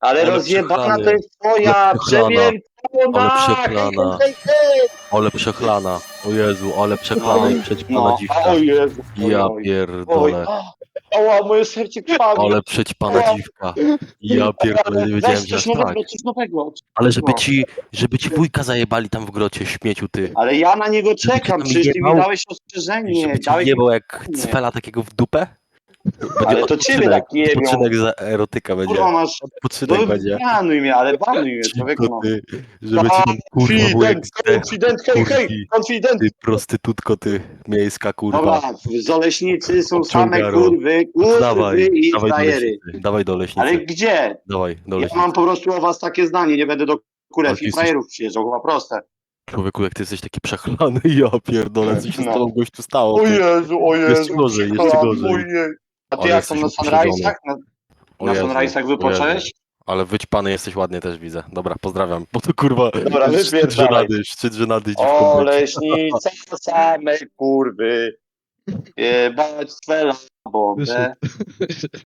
Ale Ale rozjebana przechlany. to jest twoja, Ale przechlana. przewiększona! Ale przechlana. hej, hej. Ale przechlana. O Jezu, ale przechlana i przećpana No, dziwka. o Jezu. Ja oj. Oj, pierdolę. Ała, moje serce krwawi. Ale przećpana dziwka. Ja pierdolę, nie wiedziałem, Weź że coś tak. nowego, coś nowego. Ale żeby No. ci, żeby ci wujka zajebali tam w grocie, śmieciu ty. Ale ja na niego czekam, tam przecież ty mi jebał? dałeś ostrzeżenie. żeby ci Dałeś... jebał jak Nie. cfela takiego w dupę? Ale to ciebie tak jebią. Odpoczynek za erotyka będzie. Kurwa masz... Odpoczynek No, będzie. banuj mnie, ale banuj mnie, człowieku. No. ty, żeby ci tam kurwa Confident, zdechł. confident, hej, hej, confident. Ty prostytutko ty, miejska kurwa. Dobra, w Oleśnicy są same kurwy, kurwy Dawaj, i dawaj do frajery. leśnicy. Dawaj do leśnicy. Ale gdzie? Dawaj do Ja leśnicy. mam po prostu o was takie zdanie, nie będę do Ale ty i jesteś- frajerów przyjeżdżał, chyba proste. Człowieku, jak ty jesteś taki przechlany, ja pierdolę, co się z No. tobą gościu stało? O ty? Jezu, o Jezu. Jeszcze gorzej, jeszcze gorzej. ojej. A ty jak tam na jesteś sunrise'ach? Na, O na Jezu, sunrise'ach o wypocząłeś? Ale wyćpany jesteś ładnie też widzę. Dobra, pozdrawiam. Bo to kurwa Dobra, szczyt wypierdalaj. żenady, szczyt żenady dziwką być. Oleśnica, same kurwy. Jebać bombę. Wyszedł.